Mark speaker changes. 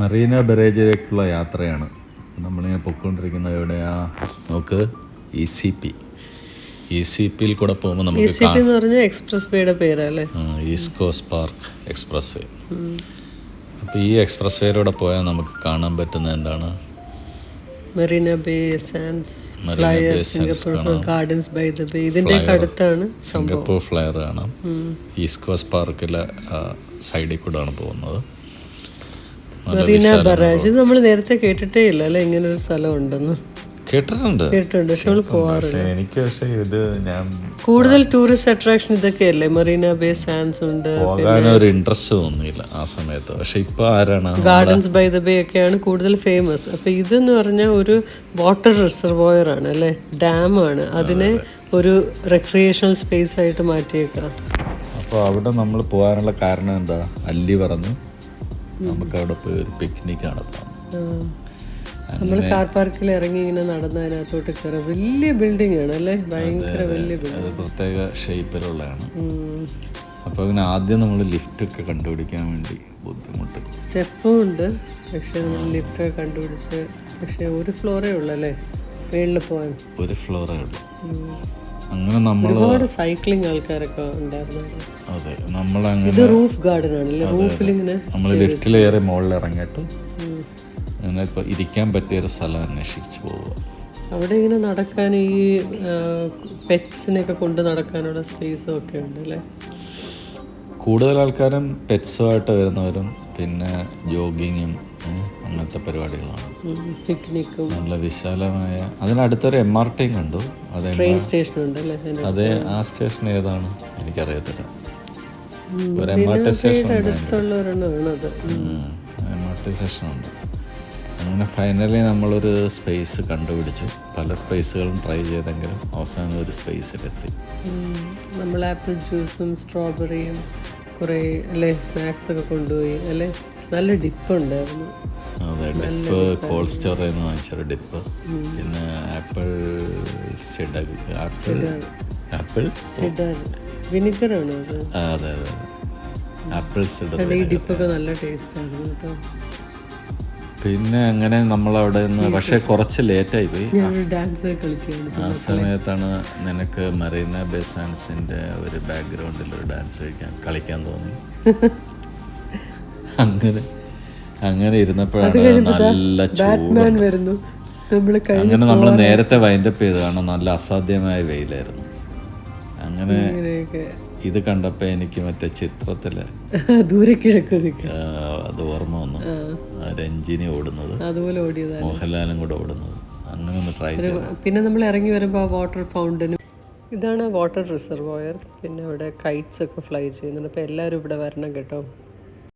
Speaker 1: മറീന ബറേജിലേക്കുള്ള യാത്രയാണ്. നമ്മളിങ്ങനെ പൊയ്ക്കൊണ്ടിരിക്കുന്നത് എവിടെയാ? നോക്ക് E C P E C പിയിൽ കൂടെ പോകുമ്പോൾ നമുക്ക്
Speaker 2: എക്സ്പ്രസ് വേയുടെ പേരല്ലേ?
Speaker 1: East Coast Park expressway അപ്പോൾ ഈ എക്സ്പ്രസ് വേയിലൂടെ പോയാൽ നമുക്ക് കാണാൻ പറ്റുന്ന എന്താണ്?
Speaker 2: Marina Bay
Speaker 1: Marina
Speaker 2: Flyer Singapore Gardens by the Bay ഇതിന്റെ അടുത്താണ്
Speaker 1: സിംഗപ്പൂർ ഫ്ലയർ കാണാം. ഈസ്റ്റ് കോസ്റ്റ് പാർക്കിലെ സൈഡിൽ കൂടെയാണ് പോകുന്നത്.
Speaker 2: മെറീന ബറാജ് നമ്മൾ നേരത്തെ കേട്ടിട്ടേ ഇല്ല അല്ലെ? ഇങ്ങനെ ഒരു സ്ഥലം ഉണ്ടെന്ന്.
Speaker 1: കേട്ടിട്ടുണ്ട്.
Speaker 2: കേട്ടിട്ടുണ്ട് പക്ഷെ നമ്മൾ പോവാറില്ല.
Speaker 1: എനിക്ക് പക്ഷേ ഇത് ഞാൻ
Speaker 2: കൂടുതൽ ടൂറിസ്റ്റ് അട്രാക്ഷൻ ഇതൊക്കെയല്ലേ? മറീന ബേ സാൻസ് ഉണ്ട്
Speaker 1: പോകാൻ ഒരു ഇൻട്രസ്റ്റ് തോന്നിയില്ല ആ സമയത്ത്. പക്ഷെ ഇപ്പൊ ആരാണ്
Speaker 2: ഗാർഡൻസ് ബൈ ദ ബേ ഒക്കെയാണ് കൂടുതൽ ഫേമസ് അപ്പൊ ഇതെന്ന് പറഞ്ഞാൽ ഒരു വാട്ടർ റിസർവോയർ ആണ് അല്ലെ? ഡാം ആണ്. അതിനെ ഒരു റെക്രിയേഷണൽ സ്പേസ് ആയിട്ട് മാറ്റിയേക്കാം.
Speaker 1: അപ്പോൾ അവിടെ നമ്മൾ പോകാനുള്ള കാരണം എന്താ? അല്ലി പറഞ്ഞു നമുക്ക് അവിടെ പോയി ഒരു പിക്നിക് നടത്താം
Speaker 2: നമ്മൾ കാർ പാർക്കിൽ ഇറങ്ങി ഇങ്ങനെ നടന്ന് അതിനകത്തോട്ട് കയറാം വലിയ ബിൽഡിംഗ് ആണ് അല്ലേ? ഭയങ്കര വലിയ ബിൽഡിംഗ്
Speaker 1: പ്രത്യേക ഷേപ്പിലുള്ളതാണ് അപ്പോൾ അങ്ങനെ ആദ്യം നമ്മൾ ലിഫ്റ്റ് ഒക്കെ കണ്ടുപിടിക്കാൻ വേണ്ടി ബുദ്ധിമുട്ട്.
Speaker 2: സ്റ്റെപ്പും ഉണ്ട്. പക്ഷെ നമ്മൾ ലിഫ്റ്റ് കണ്ടുപിടിച്ച് പക്ഷെ ഒരു ഫ്ലോറേ ഉള്ളൂ അല്ലേ? മേളിൽ പോകാൻ.
Speaker 1: ഒരു ഫ്ലോറേ ഉള്ളൂ. അങ്ങനെ നമ്മൾ
Speaker 2: ഒരുപാട് സൈക്ലിംഗ് ആൾക്കാരൊക്കെ ഉണ്ടായിരുന്നു.
Speaker 1: അതെ നമ്മൾ അങ്ങനെ
Speaker 2: റൂഫ് ഗാർഡൻ ആണല്ലേ? റൂഫിൽ ഇങ്ങനെ
Speaker 1: നമ്മൾ ലിഫ്റ്റിലേറെ മുകളിൽ ഇറങ്ങിയിട്ട് അങ്ങനെ ഇപ്പോൾ ഇരിക്കാൻ പറ്റിയ ഒരു സ്ഥലം അന്വേഷിച്ച് പോവുക
Speaker 2: അവിടെ ഇങ്ങനെ നടക്കാൻ ഈ പെറ്റ്സിനെയൊക്കെ കൊണ്ട് നടക്കാനുള്ള സ്പേസും ഒക്കെ ഉണ്ട് അല്ലേ
Speaker 1: കൂടുതൽ ആൾക്കാരും പെറ്റ്സുമായിട്ട് വരുന്നവരും പിന്നെ ജോഗിങ്ങും അങ്ങനത്തെ പരിപാടികളാണ്.
Speaker 2: പിക്നിക്കും
Speaker 1: നല്ല വിശാലമായ അതിനടുത്തൊരു എം ആർ ടിയും കണ്ടു. അതെ
Speaker 2: ട്രെയിൻ സ്റ്റേഷൻ ഉണ്ട് അല്ലേ
Speaker 1: അതെ ആ സ്റ്റേഷൻ ഏതാണ്? എനിക്കറിയത്തില്ല. ഒരു M R T station M R T station ഉണ്ട്. അങ്ങനെ ഫൈനലി നമ്മളൊരു സ്പേസ് കണ്ടുപിടിച്ചു. പല സ്പേസുകളും ട്രൈ ചെയ്തെങ്കിലും അവസാനം ഒരു സ്പേസിലെത്തി.
Speaker 2: നമ്മൾ ആപ്പിൾ ജ്യൂസും സ്ട്രോബെറിയും കുറേ അല്ലേ സ്നാക്സ് ഒക്കെ കൊണ്ടുപോയി അല്ലേ? നല്ല ഡിപ്പ് ഉണ്ടായിരുന്നു
Speaker 1: അതെ ഡിപ്പ് കോൾഡ് സ്റ്റോറിൽ നിന്ന് വാങ്ങിച്ചൊരു ഡിപ്പ്. പിന്നെ apple cider apple apple?
Speaker 2: Cider വിനിഗറാണ് അത്?
Speaker 1: അതെ അതെ ആപ്പിൾ സിഡർ
Speaker 2: ഈ ഡിപ്പൊക്കെ നല്ല ടേസ്റ്റ് ആയിരുന്നു കേട്ടോ.
Speaker 1: പിന്നെ അങ്ങനെ നമ്മൾ അവിടെ നിന്ന് പക്ഷെ കുറച്ച് ലേറ്റായി പോയി. ആ സമയത്താണ് നിനക്ക് മറീന ബെസാൻസിന്റെ ഒരു ബാക്ക്ഗ്രൗണ്ടിൽ ഒരു ഡാൻസ് കളിക്കാൻ കളിക്കാൻ തോന്നി. അങ്ങനെ അങ്ങനെ ഇരുന്നപ്പോഴാണ് നല്ല ചൂട്.
Speaker 2: വരുന്നു.
Speaker 1: അങ്ങനെ നമ്മൾ നേരത്തെ വൈൻഡപ്പ് ചെയ്ത് കാരണം നല്ല അസാധ്യമായ വെയിലായിരുന്നു. അങ്ങനെ ഇത് കണ്ടപ്പോ എനിക്ക് മറ്റേ ചിത്രത്തിൽ അത് ഓർമ്മ വന്നു. രഞ്ജിനി ഓടുന്നത്.
Speaker 2: അതുപോലെ
Speaker 1: മോഹൻലാലും കൂടെ ഓടുന്നത്. അങ്ങനെ ഒന്ന് ട്രൈ ചെയ്തു
Speaker 2: പിന്നെ നമ്മൾ ഇറങ്ങി വരുമ്പോൾ ആ വാട്ടർ ഫൗണ്ടനും ഇതാണ് വാട്ടർ റിസർവോയർ പിന്നെ അവിടെ കൈറ്റ്സ് ഒക്കെ ഫ്ലൈ ചെയ്യുന്നുണ്ട്. അപ്പോൾ എല്ലാവരും ഇവിടെ വരണം കേട്ടോ.